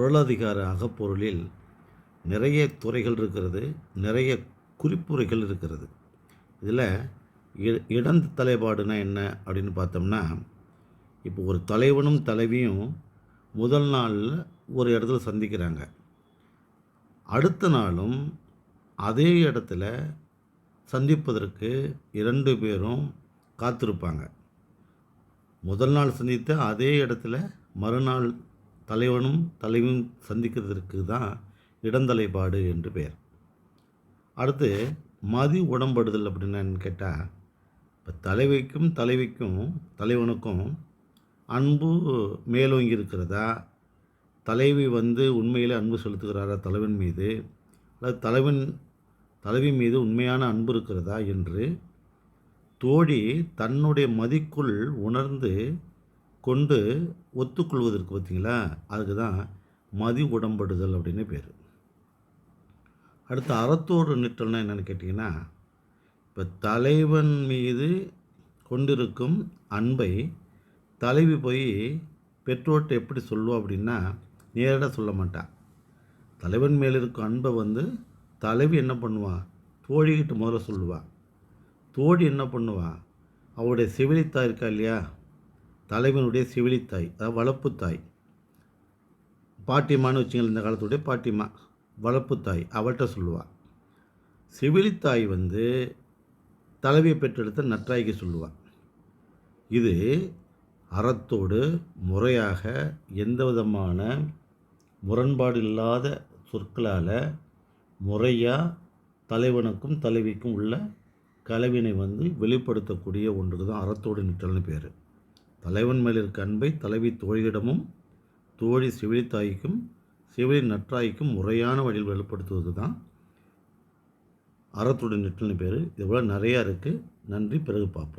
பொருளாதிகார அகப்பொருளில் நிறைய துறைகள் இருக்கிறது நிறைய குறிப்புரைகள் இருக்கிறது. இதில் இ தலைப்பாடுனா என்ன அப்படின்னு பார்த்தோம்னா இப்போ ஒரு தலைவனும் தலைவியும் முதல் நாளில் ஒரு இடத்துல சந்திக்கிறாங்க. அடுத்த நாளும் அதே இடத்துல சந்திப்பதற்கு இரண்டு பேரும் காத்திருப்பாங்க. முதல் நாள் சந்தித்த அதே இடத்துல மறுநாள் தலைவனும் தலைவியும் சந்திக்கிறதுக்கு தான் இடந்தலைப்பாடு என்று பெயர். அடுத்து மதி உடம்படுதல் அப்படின்னு கேட்டால் இப்போ தலைவிக்கும் தலைவிக்கும் தலைவனுக்கும் அன்பு மேலோங்கி இருக்கிறதா? தலைவி வந்து உண்மையில் அன்பு செலுத்துகிறாரா தலைவன் மீது? அல்லது தலைவன் தலைவி மீது உண்மையான அன்பு இருக்கிறதா என்று தோழி தன்னுடைய மதிக்குள் உணர்ந்து கொண்டு ஒத்துக்கொள்வதற்கு பார்த்தீங்களா? அதுக்கு தான் மதி உடம்படுதல் அப்படின்னு பேர். அடுத்து அறத்தோடு நிற்றல்னா என்னென்னு கேட்டிங்கன்னா இப்போ தலைவன் மீது கொண்டிருக்கும் அன்பை தலைவி போய் பெற்றோர்கிட்ட எப்படி சொல்லுவோம் அப்படின்னா நேரடாக சொல்ல மாட்டான் தலைவன் மேல் இருக்கும் அன்பை வந்து தலைவி என்ன பண்ணுவான் தோழிக்கிட்ட முதல்ல சொல்லுவாள் தோழி என்ன பண்ணுவாள் அவளுடைய செவிலித்தா இருக்கா இல்லையா? தலைவனுடைய செவிலித்தாய் அதாவது வளர்ப்பு தாய். பாட்டிமான்னு வச்சுங்களேன் இந்த காலத்துடைய பாட்டிமா வளர்ப்பு தாய் அவள்கிட்ட சொல்லுவாள் செவிலித்தாய் வந்து தலைவியை பெற்றெடுத்த நற்றாய்க்கு சொல்லுவாள் இது அறத்தோடு முறையாக எந்த விதமான முரண்பாடு இல்லாத சொற்களால் முறையாக தலைவனுக்கும் தலைவிக்கும் உள்ள கலவினை வந்து வெளிப்படுத்தக்கூடிய ஒன்றுக்கு தான் அறத்தோடு நிற்றல்னு பேர். தலைவன் மேல் இருக்க அன்பை தலைவி தோழியிடமும் தோழி சிவிலித்தாய்க்கும் சிவிலி நற்றாய்க்கும் முறையான வழியில் வெளிப்படுத்துவது தான் அறத்துடன் நிற்றல்னு பேர். இதுபோல் நிறையா இருக்குது நன்றி. பிறகு பார்ப்போம்.